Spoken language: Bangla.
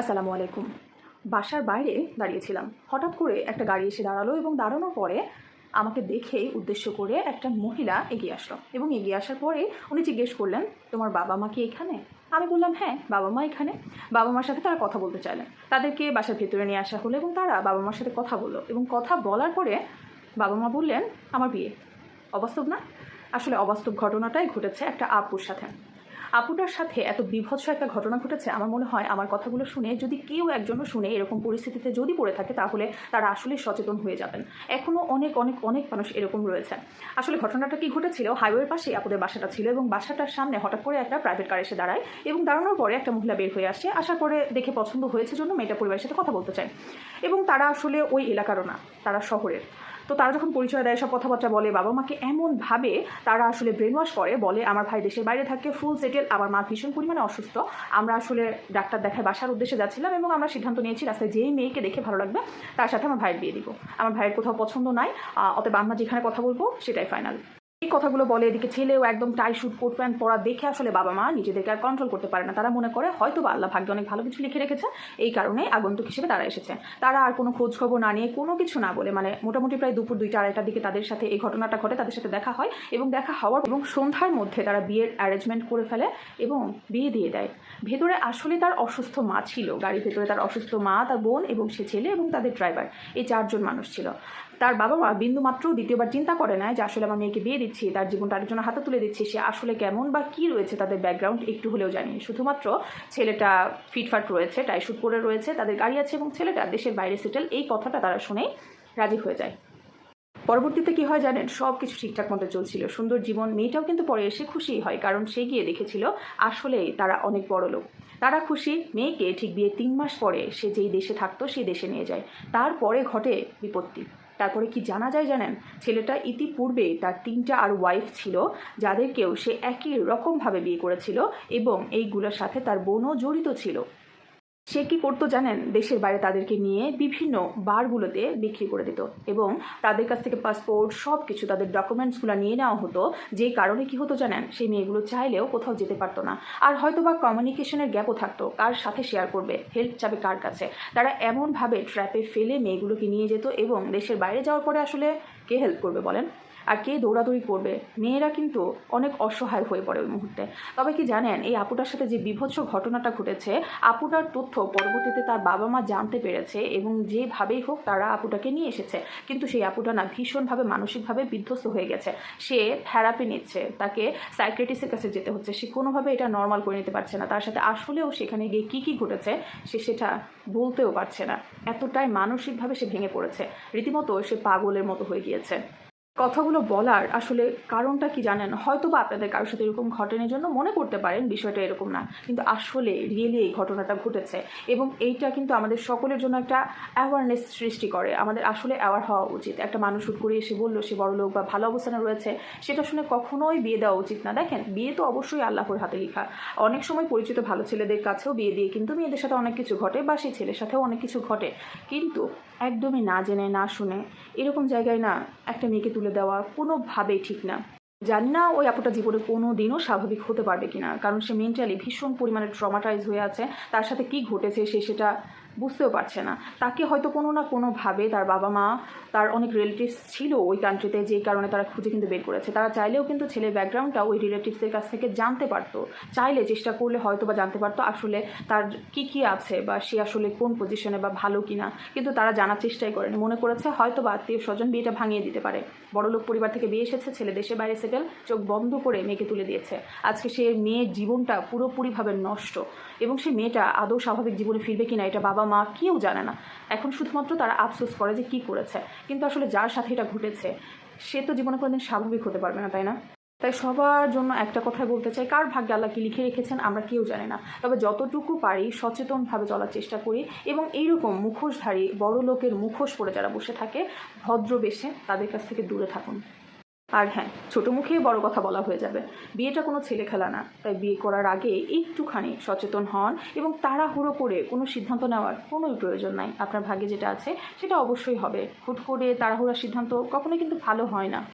আসসালামু আলাইকুম। বাসার বাইরে দাঁড়িয়েছিলাম। হঠাৎ করে একটা গাড়ি এসে দাঁড়াল এবং দাঁড়ানোর পরে আমাকে দেখেই উদ্দেশ্য করে একটা মহিলা এগিয়ে আসলো এবং এগিয়ে আসার পরে উনি জিজ্ঞেস করলেন, তোমার বাবা মা কি এখানে? আমি বললাম হ্যাঁ বাবা মা এখানে। বাবা মার সাথে তারা কথা বলতে চাইলেন। তাদেরকে বাসার ভেতরে নিয়ে আসা হলো এবং তারা বাবা মার সাথে কথা বলল এবং কথা বলার পরে বাবা মা বললেন, আমার বিয়ে। অবাস্তব না? আসলে অবাস্তব ঘটনাটাই ঘটেছে একটা আপুর সাথে। আপুটার সাথে এত বিভৎস একটা ঘটনা ঘটেছে, আমার মনে হয় আমার কথাগুলো শুনে যদি কেউ একজনও শুনে এরকম পরিস্থিতিতে যদি পড়ে থাকে, তাহলে তারা আসলে সচেতন হয়ে যাবেন। এখনও অনেক অনেক অনেক মানুষ এরকম রয়েছে। আসলে ঘটনাটা কি ঘটেছিল? হাইওয়ের পাশে আপুদের বাসাটা ছিল এবং বাসাটার সামনে হঠাৎ করে একটা প্রাইভেট কার এসে দাঁড়ায় এবং দাঁড়ানোর পরে একটা মহিলা বের হয়ে আসে। আসার পরে দেখে পছন্দ হয়েছে জন্য মেয়েটা পরিবারের সাথে কথা বলতে চায়। এবং তারা আসলে ওই এলাকারও না, তারা শহরের। তো তারা যখন পরিচয় দেয়, সব কথাবার্তা বলে, বাবা মাকে এমনভাবে তারা আসলে ব্রেন ওয়াশ করে, বলে, আমার ভাই দেশের বাইরে থাকে ফুল সেটেল আমার মা ভীষণ পরিমাণে অসুস্থ। আমরা আসলে ডাক্তার দেখায় বাসার উদ্দেশ্যে যাচ্ছিলাম এবং আমরা সিদ্ধান্ত নিয়েছি, রাস্তায় যেই মেয়েকে দেখে ভালো লাগবে, তার সাথে আমার ভাইয়ের বিয়ে দিব। আমার ভাইয়ের কোথাও পছন্দ নাই অতএব আমরা যেখানে কথা বলব, সেটাই ফাইনাল এই কথাগুলো বলে এদিকে ছেলেও একদম টাই শুট কোট প্যান্ট পরা দেখে আসলে বাবা মা নিজেদেরকে আর কন্ট্রোল করতে পারে না। তারা মনে করে হয়তো বা আল্লাহ ভাগ্যে অনেক ভালো কিছু লিখে রেখেছে, এই কারণে আগন্তুক হিসেবে তারা এসেছে। তারা আর কোনো খোঁজ খবর না নিয়ে কোনো কিছু না বলে মানে মোটামুটি প্রায় দুপুর দুইটা, আড়াইটার দিকে তাদের সাথে এই ঘটনাটা ঘটে, তাদের সাথে দেখা হয় এবং দেখা হওয়ার এবং সন্ধ্যার মধ্যে তারা বিয়ের অ্যারেঞ্জমেন্ট করে ফেলে এবং বিয়ে দিয়ে দেয়। ভেতরে আসলে তার অসুস্থ মা ছিল, গাড়ির ভেতরে তার অসুস্থ মা, তার বোন এবং সে ছেলে এবং তাদের ড্রাইভার এই চারজন মানুষ ছিল। তার বাবা মা বিন্দু মাত্র দ্বিতীয়বার চিন্তা করে না যে আসলে আমার মেয়েকে বিয়ে দিচ্ছি তার জীবনটা আরেকজনের হাতে তুলে দিচ্ছি, সে আসলে কেমন বা কি রয়েছে তাদের ব্যাকগ্রাউন্ড একটু হলেও জানি। শুধুমাত্র ছেলেটা ফিটফাট রয়েছে টাইশুট করে রয়েছে, তাদের গাড়ি আছে এবং ছেলেটা দেশের বাইরে সেটেল এই কথাটা তারা শুনেই রাজি হয়ে যায়। পরবর্তীতে কি হয় জানেন সব কিছু ঠিকঠাক মতো চলছিল। সুন্দর জীবন, মেয়েটাও কিন্তু পরে এসে খুশি হয়, কারণ সে গিয়ে দেখেছিল আসলেই তারা অনেক বড় লোক। তারা খুশি, মেয়েকে ঠিক বিয়ে তিন মাস পরে সে যেই দেশে থাকতো সেই দেশে নিয়ে যায়। তারপরে ঘটে বিপত্তি। তারপরে কি জানা যায় জানেন? ছেলেটা ইতিপূর্বে তার তিনটা আর ওয়াইফ ছিল, যাদেরকেও সে একই রকমভাবে বিয়ে করেছিল এবং এইগুলোর সাথে তার বোনও জড়িত ছিল। সে কি করতো জানেন? দেশের বাইরে তাদেরকে নিয়ে বিভিন্ন বারগুলোতে বিক্রি করে দিত এবং তাদের কাছ থেকে পাসপোর্ট সব কিছু তাদের ডকুমেন্টসগুলো নিয়ে নেওয়া হতো। যে কারণে কি হতো জানেন? সেই মেয়েগুলো চাইলেও কোথাও যেতে পারতো না। আর হয়তো বা কমিউনিকেশনের গ্যাপও থাকতো। কার সাথে শেয়ার করবে? হেল্প চাবে কার কাছে? তারা এমনভাবে ট্র্যাপে ফেলে মেয়েগুলোকে নিয়ে যেত এবং দেশের বাইরে যাওয়ার পরে আসলে কে হেল্প করবে বলেন? আর কে দৌড়াদৌড়ি করবে? মেয়েরা কিন্তু অনেক অসহায় হয়ে পড়ে ওই মুহূর্তে। তবে কি জানেন, এই আপুটার সাথে যে বিভৎস ঘটনাটা ঘটেছে, আপুটার তথ্য পরবর্তীতে তার বাবা মা জানতে পেরেছে এবং যেভাবেই হোক তারা আপুটাকে নিয়ে এসেছে। কিন্তু সেই আপুটা না ভীষণভাবে মানসিকভাবে বিধ্বস্ত হয়ে গেছে। সে থেরাপি নিচ্ছে, তাকে সাইক্রেটিসের কাছে যেতে হচ্ছে। সে কোনোভাবে এটা নর্মাল করে নিতে পারছে না। তার সাথে আসলেও সেখানে গিয়ে কী কী ঘটেছে, সে সেটা বলতেও পারছে না। এতটাই মানসিকভাবে সে ভেঙে পড়েছে। রীতিমতো সে পাগলের মতো হয়ে গিয়েছে। কথাগুলো বলার আসলে কারণটা কি জানেন? হয়তো বা আপনাদের কারোর সাথে এরকম ঘটনার জন্য মনে করতে পারেন, বিষয়টা এরকম না। কিন্তু আসলে রিয়েলি এই ঘটনাটা ঘটেছে এবং এইটা কিন্তু আমাদের সকলের জন্য একটা অ্যাওয়ারনেস সৃষ্টি করে। আমাদের আসলে অ্যাওয়ার হওয়া উচিত। একটা মানুষ হুট করে এসে বলল, সে বড় লোক বা ভালো অবস্থানে রয়েছে, সেটা শুনে কখনোই বিয়ে দেওয়া উচিত না। দেখেন, বিয়ে তো অবশ্যই আল্লাহর হাতে লেখা। অনেক সময় পরিচিত ভালো ছেলেদের কাছেও বিয়ে দিয়ে কিন্তু মেয়েদের সাথে অনেক কিছু ঘটে বা সেই ছেলের সাথেও অনেক কিছু ঘটে। কিন্তু একদমই না জেনে, না শুনে এরকম জায়গায় না একটা মেয়েকে তুলে দেওয়া কোনোভাবেই ঠিক না। জানি না ওই আপুটা জীবনে কোনো দিনও স্বাভাবিক হতে পারবে কিনা, কারণ সে মেন্টালি ভীষণ পরিমাণে ট্রমাটাইজ হয়ে আছে। তার সাথে কি ঘটেছে সে সেটা বুঝতেও পারছে না। তাকে হয়তো কোনো না কোনোভাবে তার বাবা মা, তার অনেক রিলেটিভস ছিল ওই কান্ট্রিতে যেই কারণে তারা খুঁজে কিন্তু বের করেছে। তারা চাইলেও কিন্তু ছেলের ব্যাকগ্রাউন্ডটা ওই রিলেটিভসদের কাছ থেকে জানতে পারতো। চাইলে চেষ্টা করলে হয়তো বা জানতে পারতো আসলে তার কি কি আছে বা সে আসলে কোন পজিশনে বা ভালো কি না কিন্তু তারা জানার চেষ্টাই করেনি। মনে করেছে হয়তো বা আত্মীয় স্বজন বিয়েটা ভাঙিয়ে দিতে পারে। বড়লোক পরিবার থেকে বিয়ে এসেছে, ছেলে দেশে বাইরে সেটেল চোখ বন্ধ করে মেয়েকে তুলে দিয়েছে। আজকে সে মেয়ের জীবনটা পুরোপুরিভাবে নষ্ট এবং সে মেয়েটা আদৌ স্বাভাবিক জীবনে ফিরবে কিনা এটা বাবা মা কেউ জানে না। এখন শুধুমাত্র তারা আফসোস করে যে কি করেছে। কিন্তু আসলে যার সাথে এটা ঘটেছে, সে তো জীবনে কোনোদিন স্বাভাবিক হতে পারবে না, তাই না? তাই সবার জন্য একটা কথাই বলতে চাই, কার ভাগ্যে আল্লাহ কি লিখে রেখেছেন আমরা কেউ জানি না। তবে যতটুকু পারি সচেতনভাবে চলার চেষ্টা করি এবং এইরকম মুখোশধারী বড় লোকের মুখোশ পরে যারা বসে থাকে, ভদ্র বেশে তাদের কাছ থেকে দূরে থাকুন। আর হ্যাঁ ছোটো মুখে বড় কথা বলা হয়ে যাবে। বিয়েটা কোনো ছেলে খেলা না, তাই বিয়ে করার আগে একটুখানি সচেতন হন এবং তাড়াহুড়ো করে কোনো সিদ্ধান্ত নেওয়ার কোনোই প্রয়োজন নাই। আপনার ভাগে যেটা আছে, সেটা অবশ্যই হবে। হুট করে তাড়াহুড়ার সিদ্ধান্ত কখনোই কিন্তু ভালো হয় না।